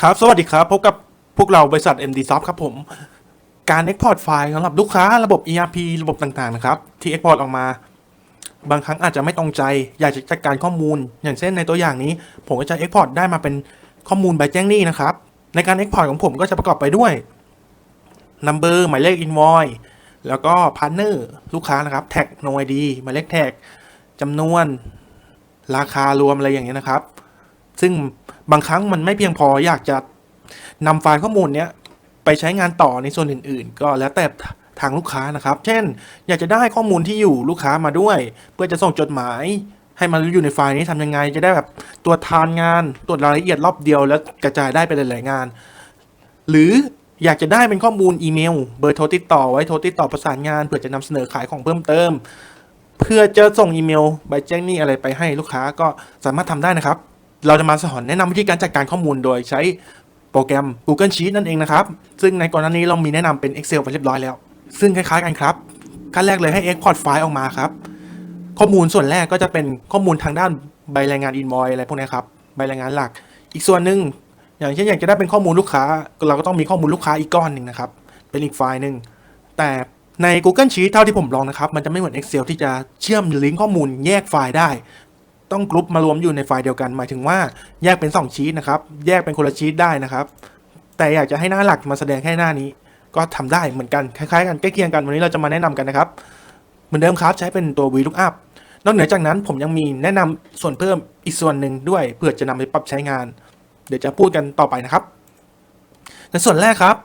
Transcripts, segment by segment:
ครับสวัสดีครับพบกับพวกเราบริษัท MD Soft ครับผม การ Export ไฟล์สำหรับลูกค้าระบบ ERP ระบบต่างๆ นะครับ ที่ Export ออกมา บางครั้งอาจจะไม่ตรงใจ อยากจะจัดการข้อมูล อย่างเช่นในตัวอย่างนี้ ผมก็จะ Export ได้มาเป็นข้อมูลใบแจ้งหนี้นะครับ ในการ Export ของผมก็จะประกอบไปด้วย Number หมายเลข Invoice แล้วก็ Partner ลูกค้านะครับ Tag No ID หมายเลข Tag จำนวน ราคารวมอะไรอย่างเงี้ยนะครับ ซึ่งบางครั้งมันไม่เพียงพออยากจะนำไฟล์ข้อมูลเนี้ยไปใช้งานต่อในส่วนอื่น ๆ ก็แล้วแต่ทางลูกค้านะครับ เช่น อยากจะได้ข้อมูลที่อยู่ลูกค้ามาด้วย เพื่อจะส่งจดหมาย ให้มันอยู่ในไฟล์นี้ทำยังไง จะได้แบบตรวจทานงานตรวจรายละเอียดรอบเดียวแล้วกระจายได้ไปหลาย ๆ งาน หรืออยากจะได้เป็นข้อมูลอีเมล เบอร์โทรติดต่อไว้โทรติดต่อประสานงานเพื่อจะนำเสนอขายของเพิ่มเติม เพื่อจะส่งอีเมลใบแจ้งหนี้อะไรไปให้ลูกค้าก็สามารถทำได้นะครับ เราจะมาสอนแนะนำวิธีการจัดการข้อมูลโดยใช้โปรแกรม Google Sheet นั่นเองนะครับ ซึ่งในก่อนหน้านี้เรามีแนะนำเป็น Excel ไปเรียบร้อยแล้ว ซึ่งคล้ายๆกันครับขั้นแรกเลยให้ Export ไฟล์ออกมาครับ ข้อมูลส่วนแรกก็จะเป็นข้อมูลทางด้านใบรายงาน invoice อะไรพวกนี้ครับ ใบรายงานหลัก อีกส่วนหนึ่งอย่างเช่นอยากจะได้เป็นข้อมูลลูกค้า เราก็ต้องมีข้อมูลลูกค้าอีกก้อนหนึ่งนะครับ เป็นอีกไฟล์หนึ่งแต่ใน Google Sheet เท่าที่ผมลองนะครับ มันจะไม่เหมือน Excel ที่จะเชื่อมลิงก์ข้อมูลแยกไฟล์ได้ ต้องกรุ๊ปมารวมอยู่ในไฟล์เดียวกัน หมายถึงว่าแยกเป็น 2 ชีตนะครับ แยกเป็นคนละชีตได้นะครับ แต่อยากจะให้หน้าหลักมาแสดงแค่หน้านี้ ก็ทำได้เหมือนกัน คล้ายๆกันใกล้เคียงกัน วันนี้เราจะมาแนะนำกันนะครับ เหมือนเดิมครับใช้เป็นตัว VLOOKUP นอกเหนือจากนั้นผมยังมีแนะนำส่วนเพิ่มอีกส่วนหนึ่งด้วยเพื่อจะนำไปปรับใช้งาน เดี๋ยวจะพูดกันต่อไปนะครับ ในส่วนแรกครับ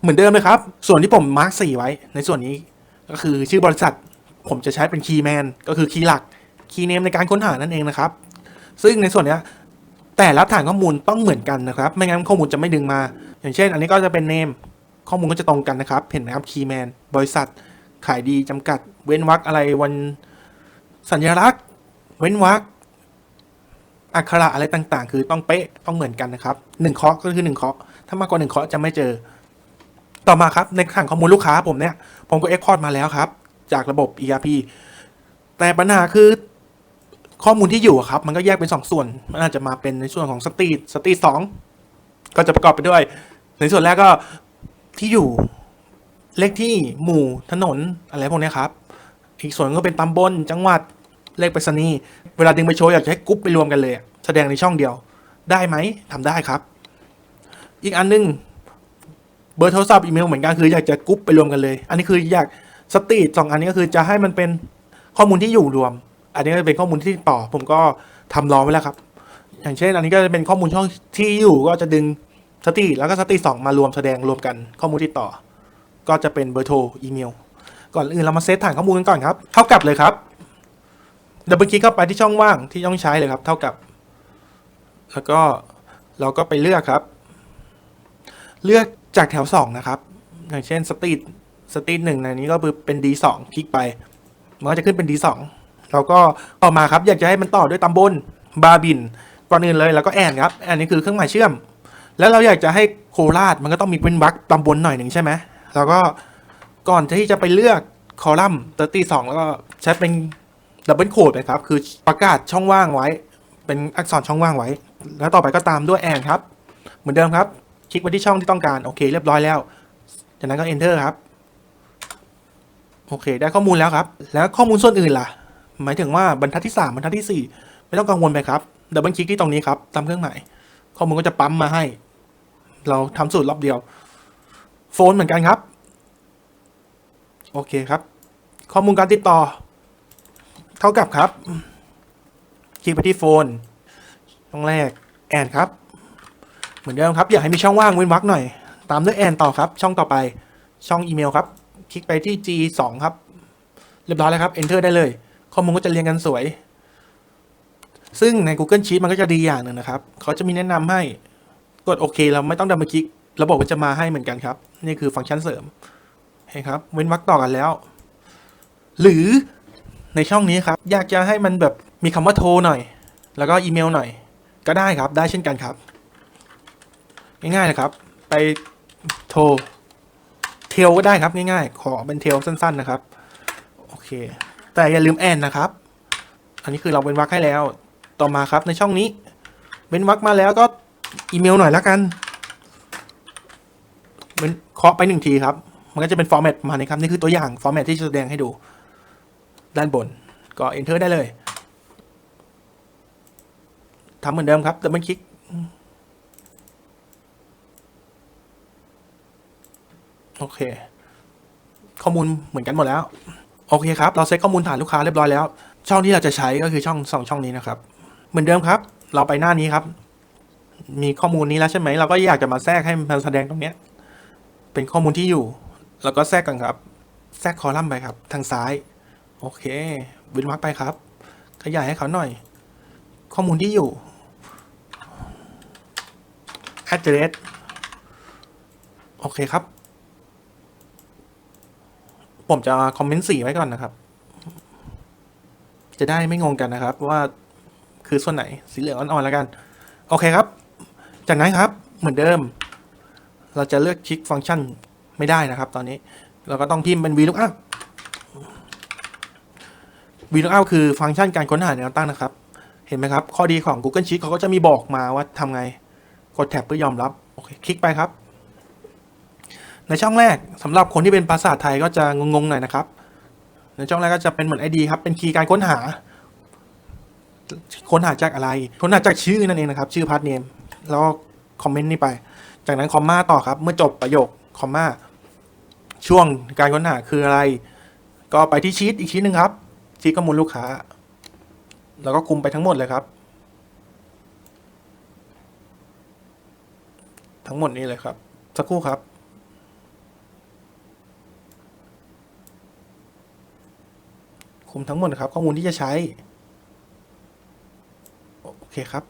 เหมือนเดิมเลยครับ ส่วนที่ผมมาร์กสีไว้ ในส่วนนี้ก็คือชื่อบริษัทผมจะใช้เป็นคีย์แมนก็คือคีย์หลัก คีย์เนมในการค้นหานั่นเองนะครับ ซึ่งในส่วนเนี้ยแต่ละฐานข้อมูลต้องเหมือนกันนะครับ ไม่งั้นข้อมูลจะไม่ดึงมา อย่างเช่น อันนี้ก็จะเป็นเนมข้อมูลก็จะตรงกันนะครับ เห็นไหมครับคีย์แมนบริษัท ขายดีจำกัด เว้นวรรคอะไรวันสัญลักษณ์ เว้นวรรคอักขระอะไรต่างๆ คือต้องเป๊ะต้องเหมือนกันนะครับหนึ่งเคาะก็คือหนึ่งเคาะถ้ามากกว่าหนึ่งเคาะจะไม่เจอ ต่อมาครับในถังข้อมูลลูกค้าผมเนี่ย ผมก็เอ็กพอร์ตมาแล้วครับ จากระบบ ERP แต่ปัญหาคือ ข้อมูลที่อยู่ครับ มันก็แยกเป็นสองส่วน มันอาจจะมาเป็นในส่วนของสตรีทสตรีทสองก็จะประกอบไปด้วย ในส่วนแรกก็ที่อยู่เลขที่หมู่ถนนอะไรพวกนี้ครับ อีกส่วนก็เป็นตำบลจังหวัดเลขไปรษณีย์เวลาดึงไปโชว์อยากจะให้กรุ๊ปไปรวมกันเลย แสดงในช่องเดียวได้ไหมทำได้ครับ อีกอันหนึงเบอร์โทรศัพท์อีเมลเหมือนกันคืออยากจะกรุ๊ปไปรวมกันเลย อันนี้คืออยากสตรีทสองอันนี้ก็คือจะให้มันเป็นข้อมูลที่อยู่รวม อันนี้ก็จะเป็นข้อมูลที่ต่อ ผมก็ทำรอไว้แล้วครับ อย่างเช่น อันนี้ก็จะเป็นข้อมูลช่องที่อยู่ก็จะดึงสตรีทแล้วก็สตรีทสองมารวมแสดงรวมกันข้อมูลที่ต่อ ก็จะเป็นเบอร์โทรอีเมล ก่อนอื่นเรามาเซตฐานข้อมูลกันก่อนครับ เท่ากับเลยครับดับเบิลคลิกเข้าไปที่ช่องว่างที่ต้องใช้เลยครับ เท่ากับ แล้วก็เราก็ไปเลือกครับ เลือกจากแถวสองนะครับ อย่างเช่นสตรีทสตรีทหนึ่งในนี้ก็คือเป็น D2 คลิกไป มันก็จะขึ้นเป็น D2 เราก็ต่อมาครับอยากจะให้มันต่อด้วยตำบลบาบินก่อนอื่นเลยแล้วก็แอนครับแอนนี่คือเครื่องหมายเชื่อม แล้วเราอยากจะให้โคราชมันก็ต้องมีเป็นวรรคตำบลหน่อยหนึ่งใช่ไหมแล้วก็ก่อนที่จะไปเลือกคอลัมน์32แล้วก็ใช้เป็นดับเบิลโคดไปครับคือประกาศช่องว่างไว้ เป็นอักษรช่องว่างไว้ แล้วต่อไปก็ตามด้วยแอนครับ เหมือนเดิมครับ คลิกไปที่ช่องที่ต้องการโอเค เรียบร้อยแล้วจากนั้นก็ enter ครับโอเค ได้ข้อมูลแล้วครับ แล้วข้อมูลส่วนอื่นล่ะ หมายถึงว่าบรรทัดที่ 3 บรรทัดทีสี่ 4 ไม่ต้องกังวลไปครับดับเบิลคลิกที่ตรงนี้ครับตามเครื่องหมายข้อมูลก็จะปั๊มมาให้ เราทำสูตรรอบเดียว โฟนเหมือนกันครับ โอเคครับ ข้อมูลการติดต่อ เท่ากับครับ คลิกไปที่โฟนช่องแรกแอนครับ เหมือนเดิมครับ อยากให้มีช่องว่างเว้นวรรคหน่อย ตามด้วยแอนต่อครับ ช่องต่อไปช่องอีเมลครับ คลิกไปที่ G2 ครับ เรียบร้อยแล้วครับ Enter ได้เลย ข้อมูลก็จะเรียงกันสวย ซึ่งใน Google Sheet มันก็จะดีอย่างหนึ่งนะครับ เขาจะมีแนะนำให้กดโอเคเราไม่ต้องดับเบิลคลิกระบบก็จะมาให้เหมือนกันครับ นี่คือฟังก์ชันเสริมเห็นครับ เว้นวรรคต่อกันแล้ว หรือในช่องนี้ครับ อยากจะให้มันแบบมีคำว่าโทรหน่อย แล้วก็อีเมลหน่อย ก็ได้ครับ ได้เช่นกันครับ ง่ายๆเลยครับ ไปโทรเทลก็ได้ครับง่ายๆ ขอเป็นเทลสั้น ๆนะครับ โอเค แต่อย่าลืมแอนนะครับ อันนี้คือเราเว้นวรรคให้แล้ว ต่อมาครับในช่องนี้เว้นวรรคมาแล้วก็อีเมลหน่อยล้วกันเหมือนเคาะไปหนึ่งทีครับ มันก็จะเป็นฟอร์แมตมานะครับนี่คือตัวอย่างฟอร์แมตที่จะแสดงให้ดู ด้านบนก็ enter ได้เลยทำเหมือนเดิมครับแต่มันคลิกโอเค ข้อมูลเหมือนกันหมดแล้ว โอเคครับ เราเซตข้อมูลฐานลูกค้าเรียบร้อยแล้ว ช่องที่เราจะใช้ก็คือช่องสองช่องนี้นะครับ เหมือนเดิมครับ เราไปหน้านี้ครับ มีข้อมูลนี้แล้วใช่ไหม เราก็อยากจะมาแทรกให้มันแสดงตรงเนี้ย เป็นข้อมูลที่อยู่ แล้วก็แทรกกันครับ แทรกคอลัมน์ไปครับ ทางซ้าย โอเควินวักไปครับ ขยายให้เขาหน่อย ข้อมูลที่อยู่ address โอเคครับ ผมจะคอมเมนต์สีไว้ก่อนนะครับ จะได้ไม่งงกันนะครับ ว่าคือส่วนไหนสีเหลืองอ่อนๆแล้วกัน โอเคครับ จากนั้นครับเหมือนเดิม เราจะเลือกคลิกฟังก์ชันไม่ได้นะครับ ตอนนี้เราก็ต้องพิมพ์เป็น VLOOKUP VLOOKUP คือฟังก์ชันการค้นหาแนวตั้งนะครับ เห็นไหมครับ ข้อดีของ Google Sheet เขาก็จะมีบอกมาว่าทำไง กดแท็บเพื่อยอมรับ โอเค คลิกไปครับ ในช่องแรกสำหรับคนที่เป็นภาษาไทยก็จะงงๆหน่อยนะครับ ในช่องแรกก็จะเป็นเหมือน ID ครับ เป็นคีย์การค้นหา ค้นหาจากอะไร ค้นหาจากชื่อนั่นเองนะครับ ชื่อพาร์ทเนม แล้วคอมเมนต์นี่ไป จากนั้นคอมมาต่อครับ เมื่อจบประโยคคอมมาช่วงการค้นหาคืออะไร ก็ไปที่ชีตอีกชีตหนึ่งครับชีตข้อมูลลูกค้า แล้วก็คุมไปทั้งหมดเลยครับ ทั้งหมดนี้เลยครับ สักครู่ครับ มทั้งหมดนะครับข้อมูลที่จะใช้ โอเคครับ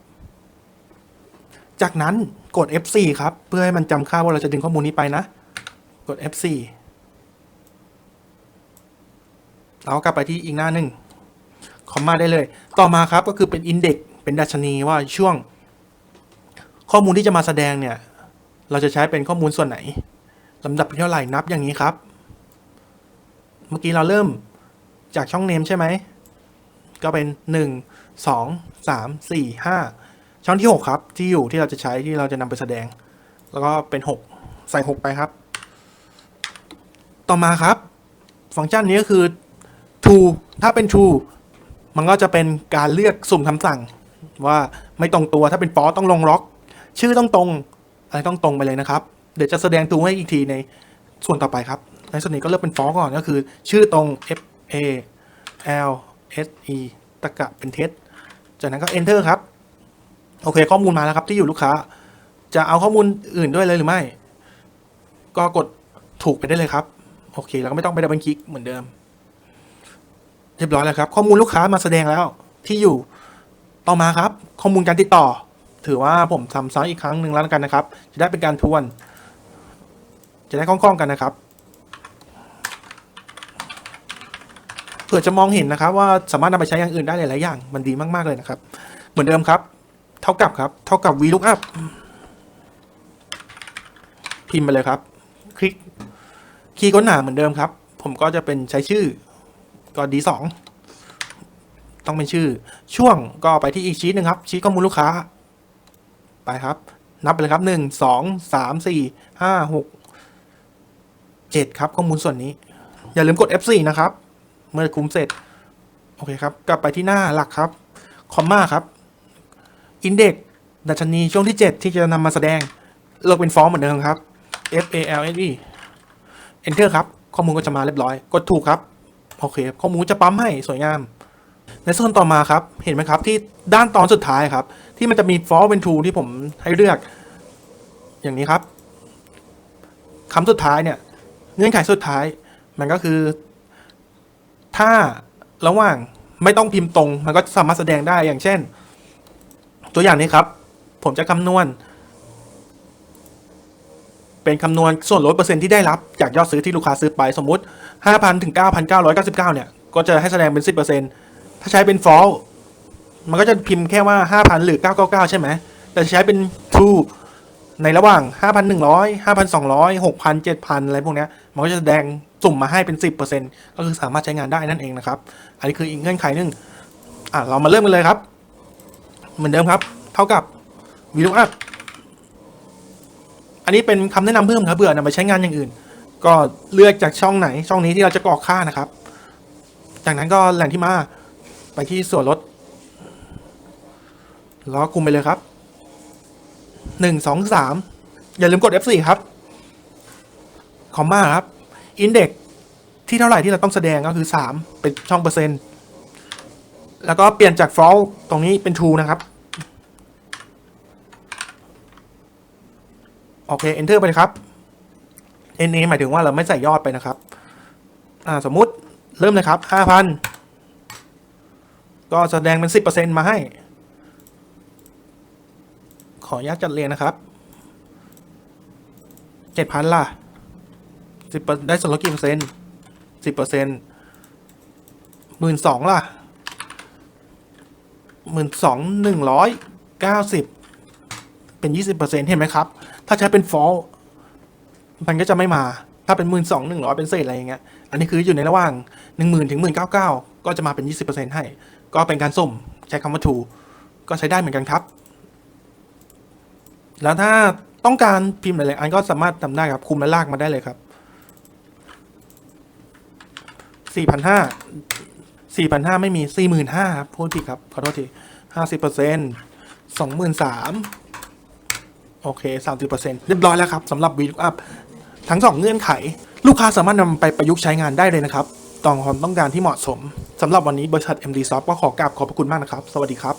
จากนั้นกด F4 ครับ เพื่อให้มันจำค่าว่าเราจะดึงข้อมูลนี้ไปนะ กด F4 เรากลับไปที่อีกหน้าหนึ่งคอมมาได้เลย ต่อมาครับก็คือเป็นอินเด็กเป็นดัชนีว่าช่วง ข้อมูลที่จะมาแสดงเนี่ย เราจะใช้เป็นข้อมูลส่วนไหนลำดับเท่าไหร่นับอย่างนี้ครับ เมื่อกี้เราเริ่ม จากช่องเนมใช่ไหม ก็เป็นหนึ่งสองสามสี่ห้าช่องที่หกครับ ที่อยู่ที่เราจะใช้ที่เราจะนำไปแสดง แล้วก็เป็นหกใส่หกไปครับ ต่อมาครับ ฟังก์ชันนี้ก็คือ true ถ้าเป็น true มันก็จะเป็นการเลือกสุ่มคำสั่ง ว่าไม่ตรงตัวถ้าเป็น false ต้องลงล็อก ชื่อต้องตรง อะไรต้องตรงไปเลยนะครับ เดี๋ยวจะแสดงตัวให้อีกทีในส่วนต่อไปครับในส่วนนี้ก็เลือกเป็น false ก่อนก็คือ ชื่อตรง f a l s e ตะกะเป็นเท็จ จากนั้นก็ enter ครับ โอเค ข้อมูลมาแล้วครับที่อยู่ลูกค้า จะเอาข้อมูลอื่นด้วยเลยหรือไม่ ก็กดถูกไปได้เลยครับ โอเค แล้วก็ไม่ต้องไปดับเบิลคลิกเหมือนเดิม เรียบร้อยแล้วครับ ข้อมูลลูกค้ามาแสดงแล้วที่อยู่ ต่อมาครับ ข้อมูลการติดต่อ ถือว่าผมทำซ้ำอีกครั้งหนึ่งแล้วกันนะครับ จะได้เป็นการทวน จะได้คล่องๆกันนะครับ เผื่อจะมองเห็นนะครับ ว่าสามารถนำไปใช้อย่างอื่นได้หลายๆอย่าง มันดีมากๆเลยนะครับ เหมือนเดิมครับ เท่ากับครับ เท่ากับ VLOOKUP พิมพ์ไปเลยครับ คลิกคีย์ค้นหาเหมือนเดิมครับ ผมก็จะเป็นใช้ชื่อก็ D2 ต้องเป็นชื่อ ช่วงก็ไปที่อีกชีตหนึ่งครับชีตข้อมูลลูกค้า ไปครับ นับไปเลยครับหนึ่งสองสามสี่ห้าหกเจ็ดครับข้อมูลส่วนนี้ อย่าลืมกด F4 นะครับ เมื่อคุมเสร็จ โอเคครับ กลับไปที่หน้าหลักครับคอมมาครับอินเด็กดัชนีช่วงที่ 7 ที่จะนำมาแสดง เลือกเป็นฟอร์มเหมือนเดิมครับ F A L S E Enter ครับ ข้อมูลก็จะมาเรียบร้อย กดถูกครับ โอเค ข้อมูลจะปั๊มให้สวยงาม ในส่วนต่อมาครับ เห็นไหมครับที่ด้านตอนสุดท้ายครับ ที่มันจะมี for เป็น true ที่ผมให้เลือก อย่างนี้ครับคำสุดท้ายเนี่ย เงื่อนไขสุดท้าย มันก็คือ ถ้าระหว่างไม่ต้องพิมพ์ตรง มันก็สามารถแสดงได้อย่างเช่น ตัวอย่างนี้ครับ ผมจะคำนวณ เป็นคำนวณส่วนลดเปอร์เซ็นต์ที่ได้รับจากยอดซื้อที่ลูกค้าซื้อไปสมมุติ 5,000 ถึง 9,999 เนี่ยก็จะให้แสดงเป็น 10%ถ้าใช้เป็น false มันก็จะพิมพ์แค่ว่า 5,000 หรือ 999 ใช่ไหม แต่ใช้เป็น true ในระหว่าง 5,100 5,200 6,000 7,000 อะไรพวกนี้มันก็จะแสดง สุ่มมาให้เป็น 10%ก็คือสามารถใช้งานได้นั่นเองนะครับ อันนี้คืออีกเงื่อนไขหนึ่งอะเรามาเริ่มกันเลยครับ เหมือนเดิมครับ เท่ากับ VLOOKUP อันนี้เป็นคำแนะนำเพิ่มครับเผื่อนำไปใช้งานอย่างอื่น ก็เลือกจากช่องไหนช่องนี้ที่เราจะกรอกค่านะครับ จากนั้นก็แหล่งที่มาไปที่ส่วนลดแล้วก็คุมไปเลยครับหนึ่งสองสามอย่าลืมกด F4 ครับ คอมมาครับ อินเด็กที่เท่าไหร่ที่เราต้องแสดงก็คือสามเป็นช่องเปอร์เซ็นต์ แล้วก็เปลี่ยนจาก false ตรงนี้เป็น true นะครับ โอเค enter ไปเลยครับ NA หมายถึงว่าเราไม่ใส่ยอดไปนะครับอ่าสมมุติเริ่มเลยครับห้าพันก็แสดงเป็นสิบเปอร์เซ็นมาให้ ขออนุญาตจัดเรียงนะครับเจ็ดพันล่ะ สิบได้ส่วนลดกี่เปอร์เซ็นต์สิบเปอร์เซ็นต์หมื่นสองล่ะหมื่นสองหนึ่งร้อยเก้าสิบเป็นยี่สิบเปอร์เซ็นต์เห็นไหมครับ ถ้าใช้เป็น fall มันก็จะไม่มา ถ้าเป็นหมื่นสองหนึ่งร้อยเป็นเศษอะไรอย่างเงี้ย อันนี้คืออยู่ในระหว่างหนึ่งหมื่นถึงหมื่นเก้าเก้าก็จะมาเป็นยี่สิบเปอร์เซ็นต์ให้ ก็เป็นการสุ่มใช้คำว่า true ก็ใช้ได้เหมือนกันครับ แล้วถ้าต้องการพิมพ์หลายๆอันก็สามารถทำได้ครับ คุมและลากมาได้เลยครับ สี่พันห้าสี่พันห้าไม่มีสี่หมื่นห้าครับพูดผิดครับขอโทษทีห้าสิบเปอร์เซ็นต์สองหมื่นสามโอเคสามสิบเปอร์เซ็นต์เรียบร้อยแล้วครับสำหรับวีดูอัพทั้งสองเงื่อนไข ลูกค้าสามารถนำไปประยุกต์ใช้งานได้เลยนะครับตามความต้องการที่เหมาะสมสำหรับวันนี้บริษัท MD Soft ก็ขอกราบขอบพระคุณมากนะครับ สวัสดีครับ